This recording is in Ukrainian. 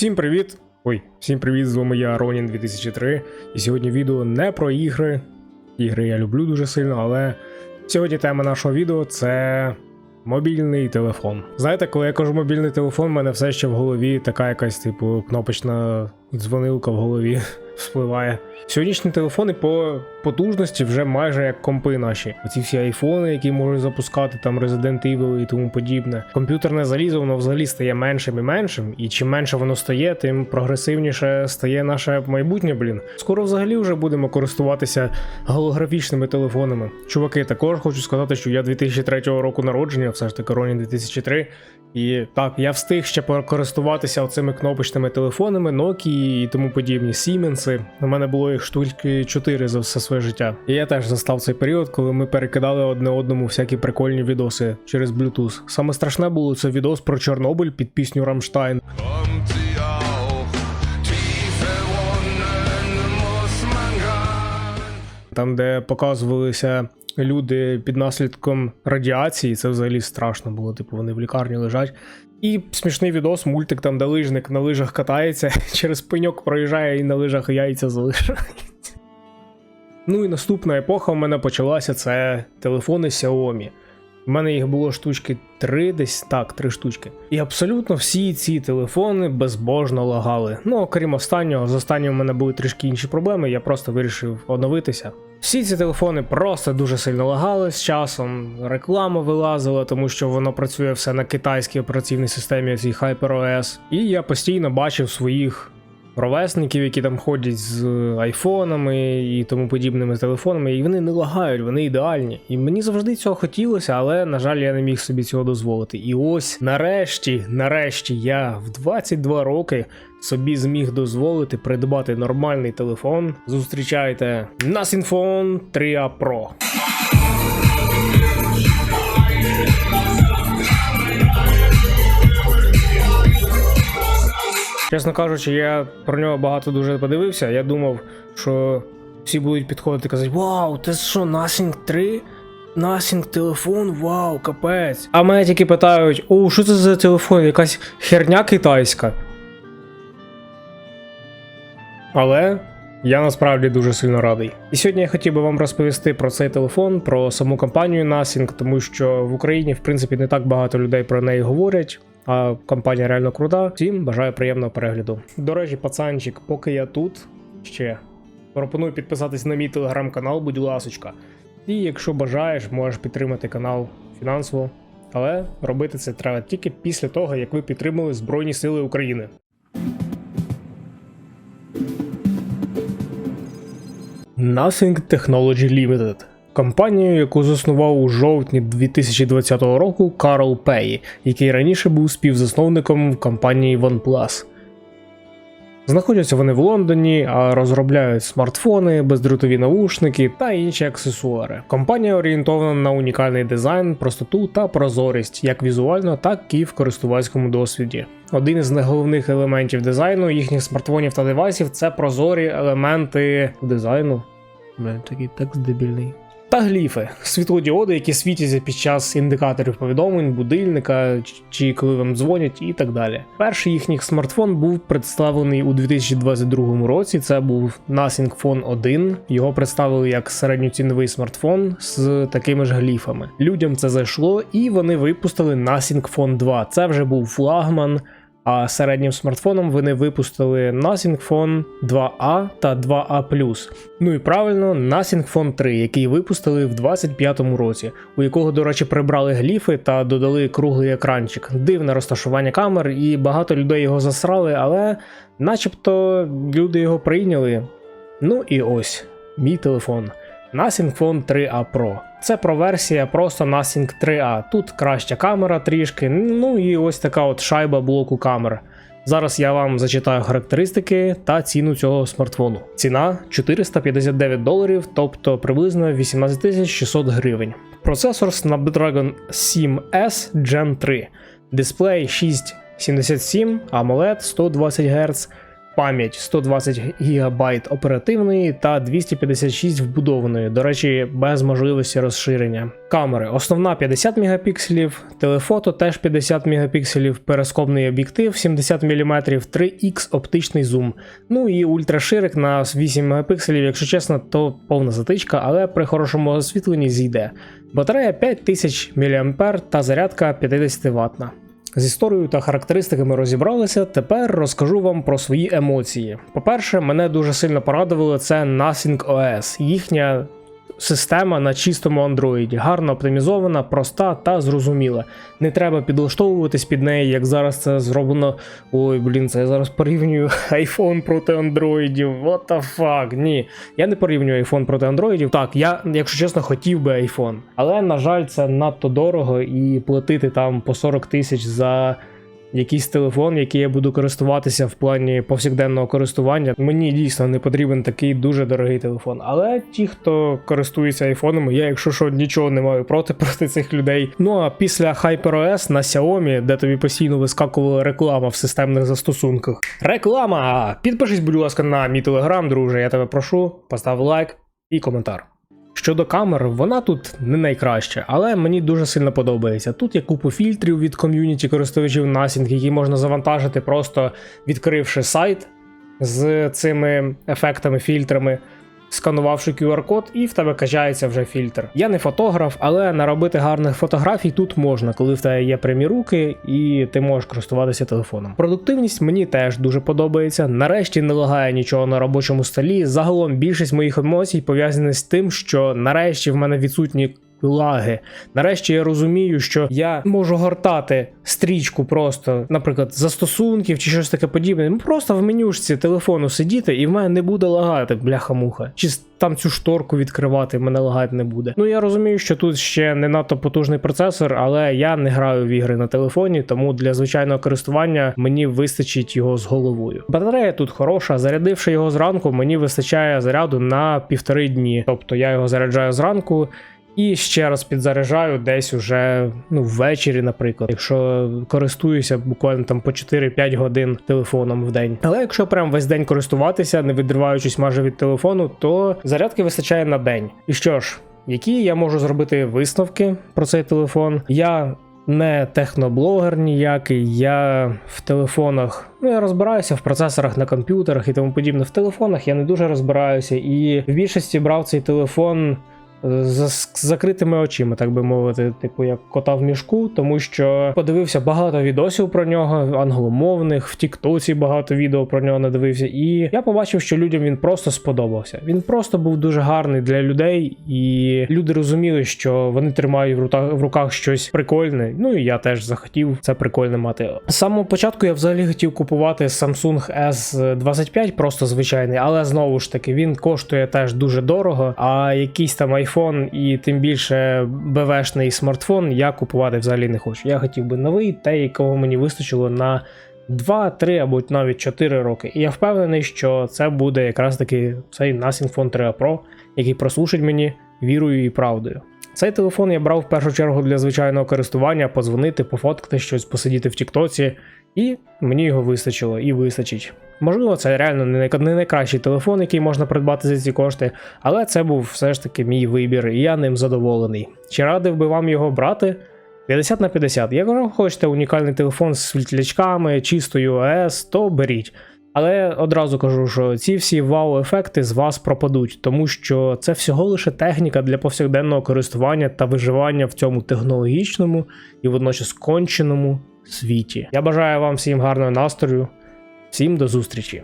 Всім привіт! Ой, всім привіт, з вами я Ронін 2003. І сьогодні відео не про ігри. Ігри я люблю дуже сильно, але сьогодні тема нашого відео це мобільний телефон. Знаєте, коли я кажу мобільний телефон, в мене все ще в голові така якась, типу, кнопочна дзвонилка в голові вспливає. Сьогоднішні телефони по потужності вже майже як компи наші. Оці всі айфони, які можуть запускати там Resident Evil і тому подібне. Комп'ютерне залізо воно взагалі стає меншим і меншим, і чим менше воно стає, тим прогресивніше стає наше майбутнє. Блін. Скоро взагалі вже будемо користуватися голографічними телефонами. Чуваки, також хочу сказати, що я 2003 року народження, все ж таки Ронін 2003. І так, я встиг ще користуватися оцими кнопочними телефонами, Nokia і тому подібні Siemens. У мене було їх штуки 4 за все своє життя. І я теж застав цей період, коли ми перекидали одне одному всякі прикольні відоси через Bluetooth. Саме страшне було це відос про Чорнобиль під пісню Рамштайн. Там, де показувалися люди під наслідком радіації, це взагалі страшно було. Типу, вони в лікарні лежать. І смішний відос, мультик там, де лижник на лижах катається, через пеньок проїжджає і на лижах яйця залишається. Ну і наступна епоха в мене почалася це телефони Xiaomi. У мене їх було штучки три, десь так, три штучки. І абсолютно всі ці телефони безбожно лагали. Ну, окрім останнього, з останнім у мене були трішки інші проблеми, я просто вирішив оновитися. Всі ці телефони просто дуже сильно лагали з часом, реклама вилазила, тому що воно працює все на китайській операційній системі, цій HyperOS. І я постійно бачив своїх ровесників, які там ходять з айфонами і тому подібними телефонами, і вони не лагають, вони ідеальні. І мені завжди цього хотілося, але на жаль, я не міг собі цього дозволити. І ось нарешті, нарешті, я в 22 роки собі зміг дозволити придбати нормальний телефон. Зустрічайте Nothing Phone 3A Pro. Чесно кажучи, я про нього багато дуже подивився. Я думав, що всі будуть підходити і казати: Вау, це що, Nothing 3? Nothing телефон, вау, капець. А мене тільки питають: о, що це за телефон? Якась херня китайська. Але я насправді дуже сильно радий. І сьогодні я хотів би вам розповісти про цей телефон, про саму компанію Nothing, тому що в Україні, в принципі, не так багато людей про неї говорять. А компанія реально крута. Всім бажаю приємного перегляду. До речі, пацанчик, поки я тут ще пропоную підписатись на мій телеграм-канал, будь ласочка. І якщо бажаєш, можеш підтримати канал фінансово. Але робити це треба тільки після того, як ви підтримали Збройні Сили України. Nothing Technology Limited компанію, яку заснував у жовтні 2020 року Карл Пей, який раніше був співзасновником компанії OnePlus. Знаходяться вони в Лондоні, а розробляють смартфони, бездротові наушники та інші аксесуари. Компанія орієнтована на унікальний дизайн, простоту та прозорість, як візуально, так і в користувацькому досвіді. Один із найголовних елементів дизайну їхніх смартфонів та девайсів це прозорі елементи дизайну. Блин, такий текст дебільний. Та гліфи світлодіоди, які світяться під час індикаторів повідомлень, будильника чи коли вам дзвонять, і так далі. Перший їхній смартфон був представлений у 2022 році. Це був Nothing Phone 1. Його представили як середньоціновий смартфон з такими ж гліфами. Людям це зайшло, і вони випустили Nothing Phone 2. Це вже був флагман. А середнім смартфоном вони випустили Nothing Phone 2A та 2A+. Ну і правильно, Nothing Phone 3, який випустили в 25-му році, у якого, до речі, прибрали гліфи та додали круглий екранчик. Дивне розташування камер, і багато людей його засрали, але начебто люди його прийняли. Ну і ось мій телефон. Nothing Phone 3A Pro. Це про версія просто Nothing 3A. Тут краща камера трішки, ну і ось така от шайба блоку камер. Зараз я вам зачитаю характеристики та ціну цього смартфону. Ціна 459 доларів, тобто приблизно 18600 гривень. Процесор Snapdragon 7S Gen 3, дисплей 677, AMOLED 120 Гц, пам'ять 120 ГБ оперативної та 256 вбудованої, до речі, без можливості розширення. Камери основна 50 мегапікселів, телефото теж 50 мегапікселів, перископний об'єктив 70 мм, 3х оптичний зум. Ну і ультраширик на 8 мегапікселів, якщо чесно, то повна затичка, але при хорошому освітленні зійде. Батарея 5000 мА та зарядка 50 Вт. З історією та характеристиками розібралися. Тепер розкажу вам про свої емоції. По-перше, мене дуже сильно порадувало це Nothing OS, їхня система на чистому Android, гарно оптимізована, проста та зрозуміла. Не треба підлаштовуватись під неї, як зараз це зроблено. Ой, блін, це я зараз порівнюю iPhone проти Android. What the fuck? Ні. Я не порівнюю iPhone проти Android. Так, я, якщо чесно, хотів би iPhone. Але, на жаль, це надто дорого і платити там по 40 тисяч за якийсь телефон, який я буду користуватися в плані повсякденного користування. Мені дійсно не потрібен такий дуже дорогий телефон. Але ті, хто користується айфонами, я, якщо що, нічого не маю проти проти цих людей. Ну а після HyperOS на Xiaomi, де тобі постійно вискакувала реклама в системних застосунках. Реклама! Підпишись, будь ласка, на мій телеграм, друже. Я тебе прошу, постав лайк і коментар. Щодо камер, вона тут не найкраща, але мені дуже сильно подобається. Тут є купу фільтрів від ком'юніті користувачів Насінг, які можна завантажити, просто відкривши сайт з цими ефектами, фільтрами, сканувавши QR-код, і в тебе качається вже фільтр. Я не фотограф, але наробити гарних фотографій тут можна, коли в тебе є прямі руки і ти можеш користуватися телефоном. Продуктивність мені теж дуже подобається. Нарешті не лагає нічого на робочому столі. Загалом більшість моїх емоцій пов'язані з тим, що нарешті в мене відсутні. Лаги. Нарешті я розумію, що я можу гортати стрічку просто, наприклад, застосунків чи щось таке подібне. Ну просто в менюшці телефону сидіти, і в мене не буде лагати, бляха-муха. Чи там цю шторку відкривати, мене лагати не буде. Ну я розумію, що тут ще не надто потужний процесор, але я не граю в ігри на телефоні, тому для звичайного користування мені вистачить його з головою. Батарея тут хороша. Зарядивши його зранку, мені вистачає заряду на півтори дні. Тобто я його заряджаю зранку. І ще раз підзаряджаю десь уже ну ввечері, наприклад, якщо користуюся буквально там по 4-5 годин телефоном в день. Але якщо прям весь день користуватися, не відриваючись майже від телефону, то зарядки вистачає на день. І що ж, які я можу зробити висновки про цей телефон? Я не техноблогер ніякий, я в телефонах. Ну, я розбираюся в процесорах на комп'ютерах і тому подібне. В телефонах я не дуже розбираюся, і в більшості брав цей телефон з закритими очима, так би мовити, типу як кота в мішку, тому що подивився багато відосів про нього, англомовних, в Тіктоці багато відео про нього надивився, і я побачив, що людям він просто сподобався. Він просто був дуже гарний для людей, і люди розуміли, що вони тримають в руках, в руках щось прикольне. Ну і я теж захотів це прикольне мати. З самого початку я взагалі хотів купувати Samsung S25, просто звичайний, але знову ж таки він коштує теж дуже дорого. А якийсь там iPhone і тим більше БВшний смартфон я купувати взагалі не хочу. Я хотів би новий, той, якого мені вистачило на 2, 3 або навіть 4 роки. І я впевнений, що це буде якраз таки цей Phone 3 Pro, який прослушить мені вірою і правдою. Цей телефон я брав в першу чергу для звичайного користування, позвонити, пофоткати щось, посидіти в Тіктоці, і мені його вистачило і вистачить. Можливо, це реально не найкращий телефон, який можна придбати за ці кошти, але це був все ж таки мій вибір, і я ним задоволений. Чи радив би вам його брати? 50 на 50. Якщо хочете унікальний телефон з світлячками, чистою ОС, то беріть. Але одразу кажу, що ці всі вау-ефекти з вас пропадуть, тому що це всього лише техніка для повсякденного користування та виживання в цьому технологічному і водночас конченому світі. Я бажаю вам всім гарного настрою, всім до зустрічі!